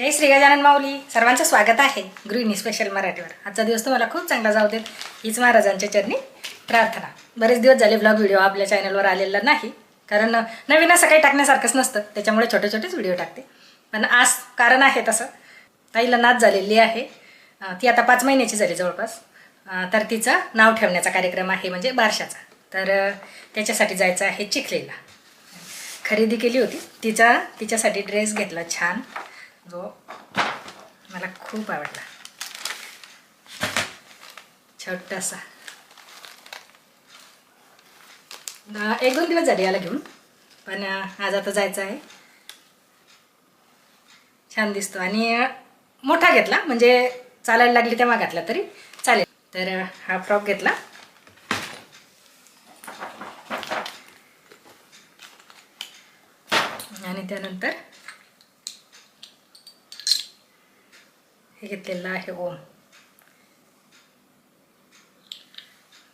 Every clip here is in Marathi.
जय श्री गजानन माऊली. सर्वांचं स्वागत आहे गृहिणी स्पेशल मराठीवर. आजचा दिवस तुम्हाला खूप चांगला जाऊ देत. हीच महाराजांच्या चरणी प्रार्थना. बरेच दिवस झाले ब्लॉग व्हिडिओ आपल्या चॅनलवर आलेला नाही. कारण नवीन असं काही टाकण्यासारखंच नसतं. त्याच्यामुळे छोटे छोटेच व्हिडिओ टाकते. पण आज कारण आहे तसं. ताईला नाच झालेली आहे. ती आता पाच महिन्याची झाली जवळपास. तर तिचं नाव ठेवण्याचा कार्यक्रम आहे म्हणजे बारशाचा. तर त्याच्यासाठी जायचं आहे चिखलीला. खरेदी केली होती. तिचा तिच्यासाठी ड्रेस घेतला छान. जो मला खूप आवडला. छोटासा. एक दोन दिवस झाले याला घेऊन पण आज आता जायचं आहे. छान दिसतो. आणि मोठा घेतला म्हणजे चालायला लागली तेव्हा घातला तरी चालेल. तर हा फ्रॉक घेतला. आणि त्यानंतर हे घेतलेलं आहे ओम.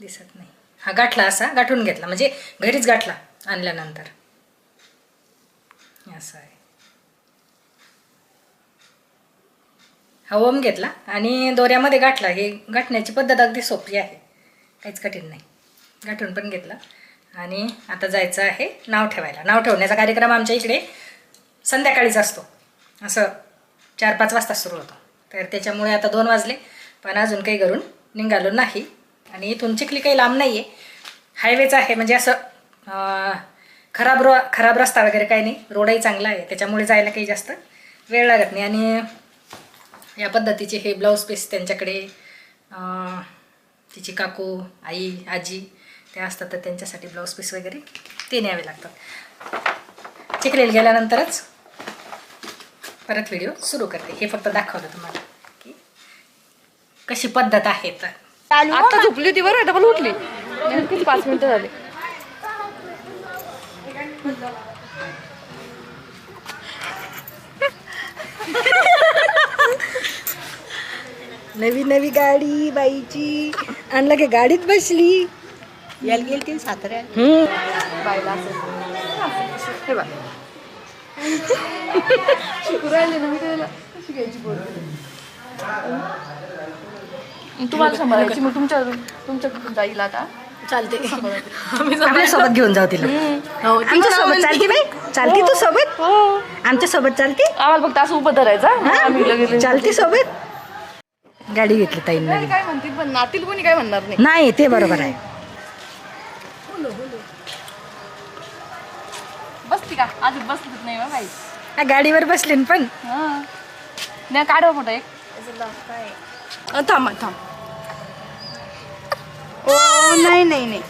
दिसत नाही. हा गाठला असा गाठून घेतला. म्हणजे घरीच गाठला आणल्यानंतर. असं आहे. हा ओम घेतला आणि दोऱ्यामध्ये गाठला. हे गाठण्याची पद्धत अगदी सोपी आहे. काहीच कठीण नाही. गाठून पण घेतला. आणि आता जायचं आहे नाव ठेवायला. नाव ठेवण्याचा कार्यक्रम आमच्या इकडे संध्याकाळीच असतो. असं चार पाच वाजता सुरू होतो. तर त्याच्यामुळे आता दोन वाजले. पण अजून काही घरून निघालो नाही. आणि इथून चिखली काही लांब नाही आहे हायवेच आहे. म्हणजे असं खराब रो खराब रस्ता वगैरे काही नाही. रोडही चांगला आहे. त्याच्यामुळे जायला काही जास्त वेळ लागत नाही. आणि या पद्धतीचे हे ब्लाऊज पीस त्यांच्याकडे तिची काकू आई आजी ते असतात तर त्यांच्यासाठी ब्लाऊज पीस वगैरे ते न्यावे लागतात. चिखलेल गेल्यानंतरच परत व्हिडिओ सुरू करते. हे फक्त दाखवलं तुम्हाला. की कशी पद्धत आहे तर. आता झोपली होती बरं डबल उठली. पाच मिनिटं झाली. नवी नवी गाडी बाईची. आणलं की गाडीत बसली. यायला गेली ती साताऱ्या बायला असं हे बघ. शिकू राहिले ना मी त्याला कशी घ्यायची पोरं तुम्हाला सांभाळायची. मग तुमच्या तुमच्या जाईल आता. चालते आपल्यासोबत घेऊन जाऊ तिला. आमच्यासोबत चालते बाई. चालते तू सोबत? हो. आमच्यासोबत चालते? आम्हाला फक्त असं उभं धरायचं हा? आम्ही लगेच चालते सोबत? गाडी घेतली ताई नवीन काय म्हणतील पण नातील कोणी काय म्हणणार नाही. नाही ते बरोबर आहे. का? अजून बसलीच नाही बा बाई. हा, गाडीवर बसले न पण. हा. नाही काढवा फोटो एक. अ, थांब थांब. ओ नाही नाही नाही.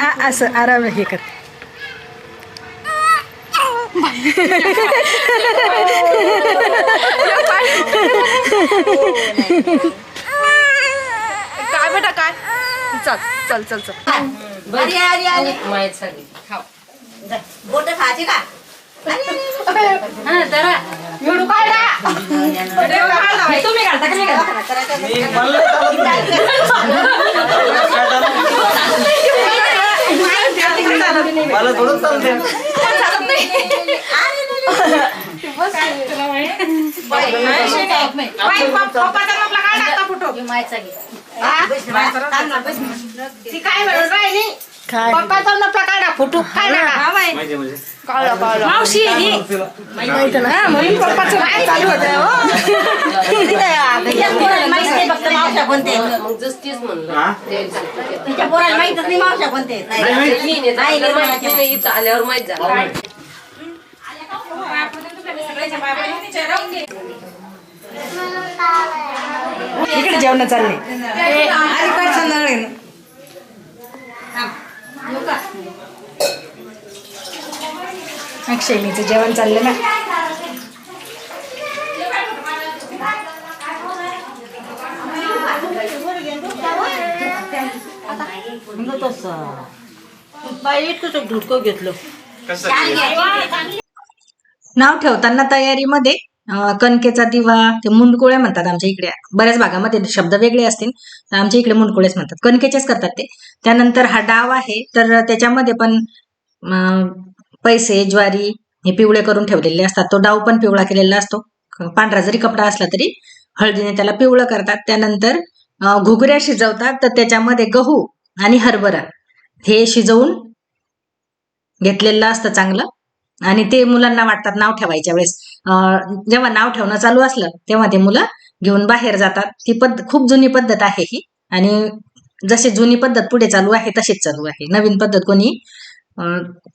आ, असं आराम हे कर. काय बेटा काय चल चल चल चल अरे अरे अरे बोट खायचे का तुम्ही घालता का मी घालता मला थोडं चालते काय फोटो काय माहिती म्हणजे काढला काढला मावशी ही हा, म्हणून पप्पाचं काय चालू होतं माहीत नाही फक्त मावशा कोणते हा? तिच्या पोराला माहितच नाही मावशा कोणते नाही माहीत. नाही नाही म्हणायचे नाही. आल्यावर माहीत झालं इकडे जेवण चालले आली काय संध्याकाळी अक्षयमीचं जेवण चाललं ना. घेतलं नाव ठेवताना तयारीमध्ये कणकेचा दिवा ते मुंडकोळे म्हणतात आमच्या इकडे. बऱ्याच भागामध्ये शब्द वेगळे असतील तर आमच्या इकडे मुंडकोळेच म्हणतात. कणकेचेच करतात ते. त्यानंतर हा डाव आहे तर त्याच्यामध्ये पण पैसे ज्वारी हे पिवळे करून ठेवलेले असतात. तो डाव पण पिवळा केलेला असतो. पांढरा जरी कपडा असला तरी हळदीने त्याला पिवळं करतात. त्यानंतर घुगऱ्या शिजवतात तर त्याच्यामध्ये गहू आणि हरभरा हे शिजवून घेतलेलं असतं चांगलं. आणि ते मुलांना वाटतात नाव ठेवायच्या वेळेस. जेव्हा नाव ठेवणं चालू असलं तेव्हा ते मुलं घेऊन बाहेर जातात. ती पद्धत खूप जुनी पद्धत आहे ही. आणि जशी जुनी पद्धत पुढे चालू आहे तशीच चालू आहे. नवीन पद्धत कोणी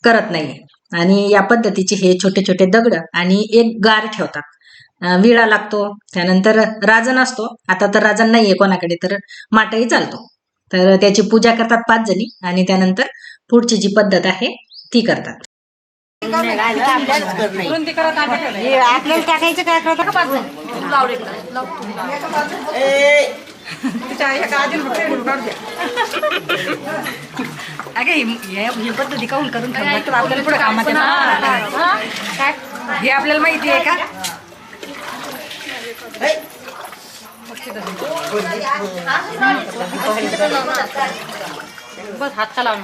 करत नाही आणि या पद्धतीचे हे छोटे छोटे दगड आणि एक गार ठेवतात. विळा लागतो त्यानंतर राजन असतो. आता तर राजन नाहीये कोणाकडे तर माटही चालतो. तर त्याची पूजा करतात पाच जणी आणि त्यानंतर पुढची जी पद्धत आहे ती करतात. आपल्याला टाकायचं काय करतो अगे ही पद्धती काऊन करून तर आपल्याला पुढे कामात येणार. हे आपल्याला माहिती आहे का? बस हात का लावून.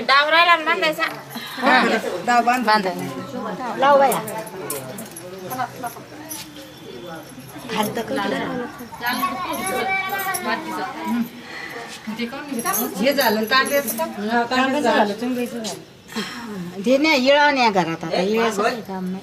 डावरायला बांधायचा ते नाही इळा नाही घरात आता इळ्याचं काही काम नाही.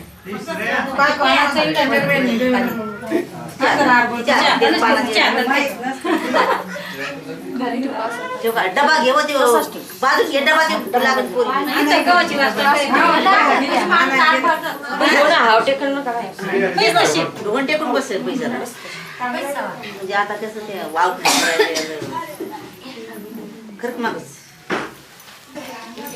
डबा घेऊ बाजून घे डबा लागत दोन टेकून बसेल पैसा. म्हणजे आता कसं ते वाव खरंच मागच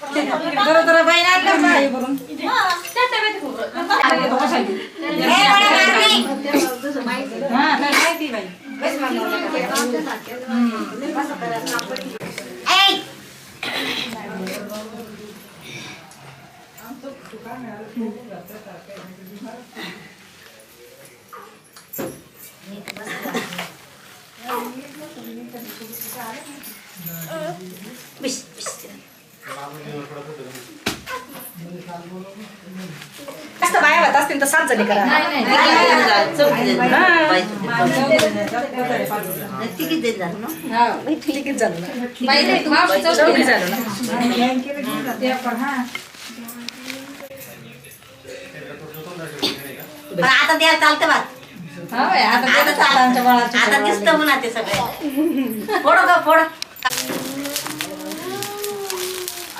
खोबरं आहे तिथं फोडील होतं बिश. जास्त बाया होत असतील तर सात जणी करा. जण झालं ना? लगेच झालं ना. चौघी झालं ना पण आता द्यायला चालतं बा. आता दिसतं म्हणा ते सगळे. फोडो का फोड?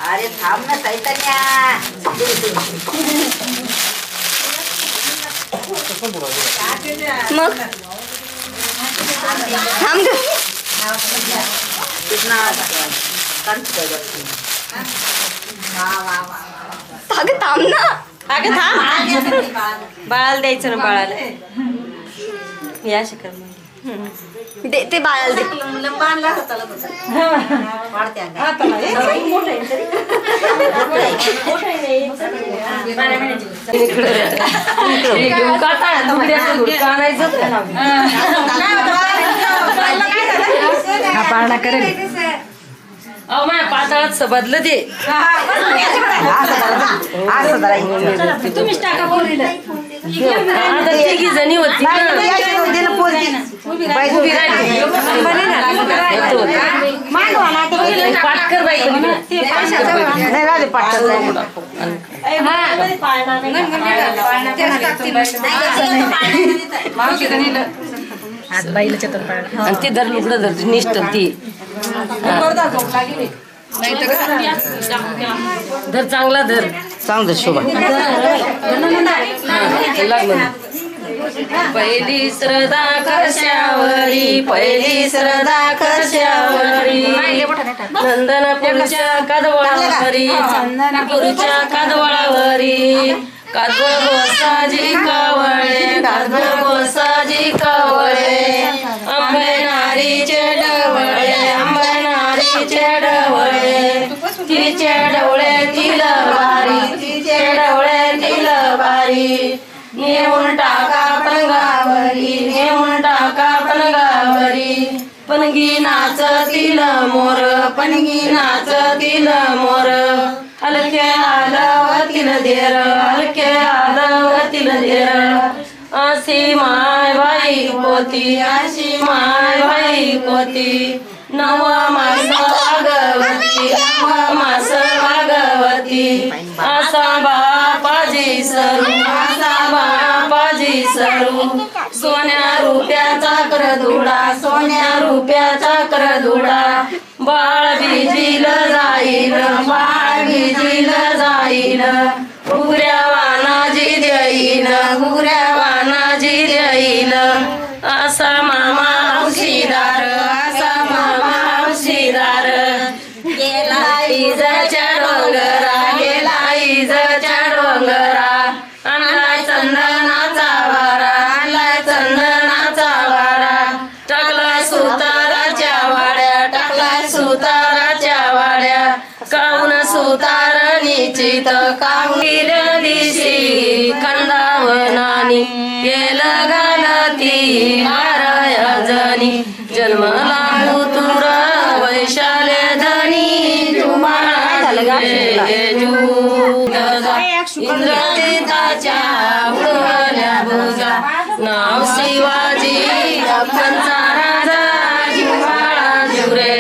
अरे थांब ना चैतन्या बाळाला द्यायचं ना बाळाला. या शकल दे ते बाळाला दे लंब आणला होता चालत होता वाढत्या अंगात. हा पाळणा करेल अहो माझ्या पाताळात सबदलं ते आता तिघी जणी होती ना. उभी राहिली. पाटकर बाई आज बाईला चतुर पाळणा आणि ते धर लुगडं धर निष्ठ ती धर चांगला धर चांगलं शोभा. पहिली श्रद्धा कशावरी पहिली श्रद्धा कशावरी? नंदनपूरच्या कादवळावरी चंदनपुरच्या कादवळावरी कादवळ गोसाजी कावळे कादवळ गोसाजी कावळे. तिला बारी नेऊन टाका पणगावरी नेऊन टाका पणगावरी पणगी नाचतील मोर पणगी नाचतील मोर. हलके आलवतील देर हलके आलवतील देर. अशी माय बाई कोती अशी माय बाई कोती नवा मास भागवती नवा मास भागवती. असा बा बापाजी सरू असा बापाजी सरू. सोन्या रुपयाचा करधुडा सोन्या रुपयाचा करधुडा बाळ भिजील जाईल बाळ भिजील जाईल. गुऱ्या वानाजी देईल गुऱ्या वानाजी देईल अवतार निश्चित कांगीर दिशी कंदावनानी येल घालती मारय जन्मला मुतुर वैशाले धनी. तुम्हाला इंद्रतीताच्या उडवल्या भुजा. नाव शिवाजी राजा जिव्हाळा जुरे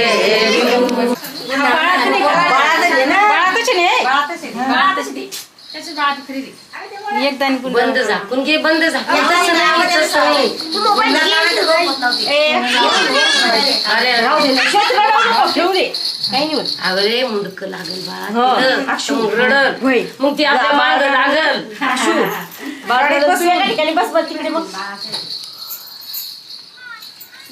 बंद झाकून घे बंद झाकून तसं नाही तसं नाही. अरे राहू दे अरे मुंडक लागल बाळा. मग रडल. मग ती आपल्या माग लागल. अक्षू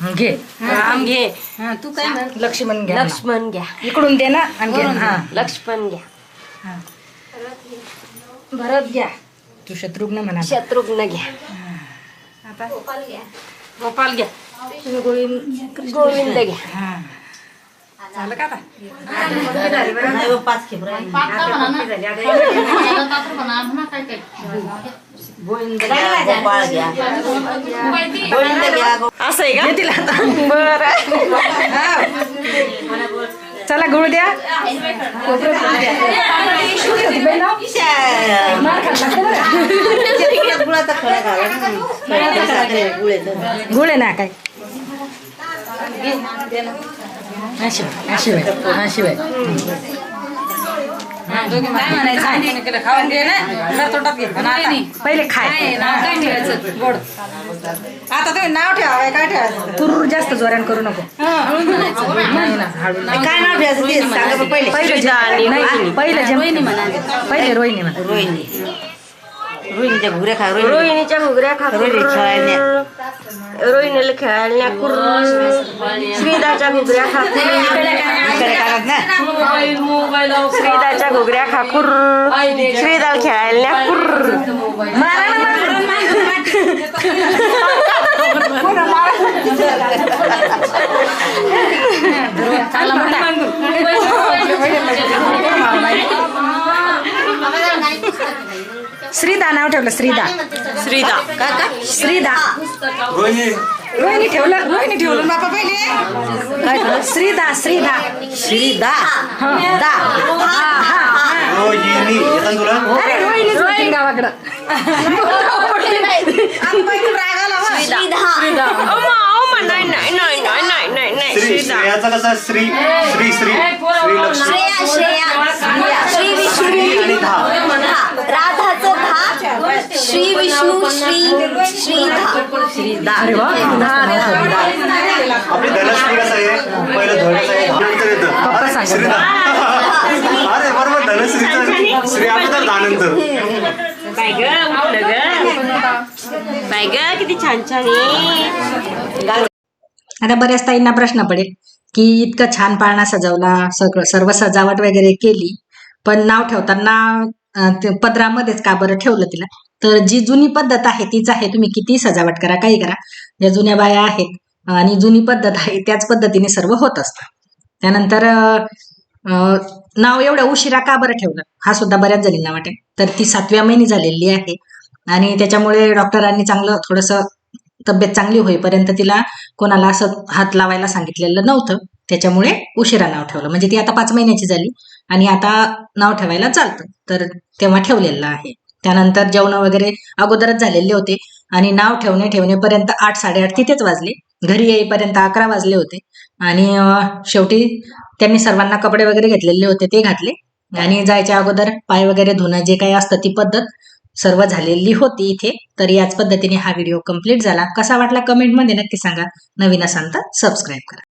घे. राम घे. हा तू काय म्हण लक्ष्मण घ्या लक्ष्मण घ्या. इकडून दे ना आणि घे. हा लक्ष्मण घ्या. भरत घ्या. तू शत्रुघ्न म्हणा. शत्रुघ्न घ्या. गोपाल घ्या. गोविंद घ्या. हो, राहिले. गोविंद घ्या, घ्या, गो- असं आहे का? घेतील आता. चला गुळ द्या. बरं. गुळ आहे ना काय? शिवाय हा शिवाय पहिले खाय. गोड आता तुम्ही नाव ठेवाय काय ठेवायचं? तुरूर जास्त जोरान करू नको. काय नाव ठेवायचं पहिले. पहिले जे- नाही, पहिले जे पहिले रोहिणी म्हणा. रोहिणी. रोहिणीच्या घुगऱ्या खा रोहिणी. रोहिणीच्या घुगऱ्या खा रोहिणी खेळायला रोहिणीला खेळायला कुर श्रीदाच्या घुगऱ्या खा श्रीदाच्या घुगऱ्या खा कुर श्रीदाल खेळायला कुर श्रीदा नाव ठेवलं श्रीदा. श्रीदा. श्रीदा. रोहिणी. ठेवलं रोहिणी ठेवलं बापा पहिले. काय ठेवलं? श्रीदा श्रीदा. श्रीदा? दा रोहिणी. येतात तुला अरे रोहिणी रोहिणी. गावाकडं. नाही नाही नाही नाही नाही नाही नाही. श्री श्रेयाचा कसा? श्री श्री श्री. श्री लक्ष्मी श्री विष्णू श्री आणि धा. राधाचं श्री विष्णू श्री श्री अरे वा. आपली धनश्री कसं आहे? पहिलं धन कसं आहे. धानंतर येतं अरे श्रीधा अरे बरोबर धनश्रीचं श्री अगोदर धानंतर बाय ग उठलं ग. बाय ग किती छान छान आहे. आता बऱ्याच ताईंना प्रश्न पडेल की इतकं छान पाळणा सजवला सगळं सर्व सजावट वगैरे केली पण नाव ठेवताना पदरामध्येच का बरं ठेवलं तिला? तर जी जुनी पद्धत आहे तीच आहे. तुम्ही किती सजावट करा काही करा. ज्या जुन्या बाया आहेत आणि जुनी पद्धत आहे त्याच पद्धतीने सर्व होत असतं. त्यानंतर नाव एवढ्या उशिरा का बरं ठेवलं? हा सुद्धा बऱ्याच जणींना वाटेल. तर ती सातव्या महिनी झालेली आहे आणि त्याच्यामुळे डॉक्टरांनी चांगलं थोडंसं तब्येत चांगली होईपर्यंत तिला कोणाला असं हात लावायला सांगितलेलं नव्हतं. त्याच्यामुळे उशिरा नाव ठेवलं. म्हणजे ती आता पाच महिन्याची झाली आणि आता नाव ठेवायला चालतं. तर तेव्हा ठेवलेलं आहे. त्यानंतर जेवण वगैरे अगोदरच झालेले होते आणि नाव ठेवणे ठेवणेपर्यंत आठ साडेआठ तिथेच वाजले. घरी येईपर्यंत अकरा वाजले होते. आणि शेवटी त्यांनी सर्वांना कपडे वगैरे घेतलेले होते ते घातले. आणि जायच्या अगोदर पाय वगैरे धुणं जे काही असतं ती पद्धत सर्व झालेली होती इथे. तर याच पद्धतीने हा व्हिडिओ कंप्लीट झाला. कसा वाटला कमेंटमध्ये नक्की सांगा. नवीन असाल तर सबस्क्राईब करा.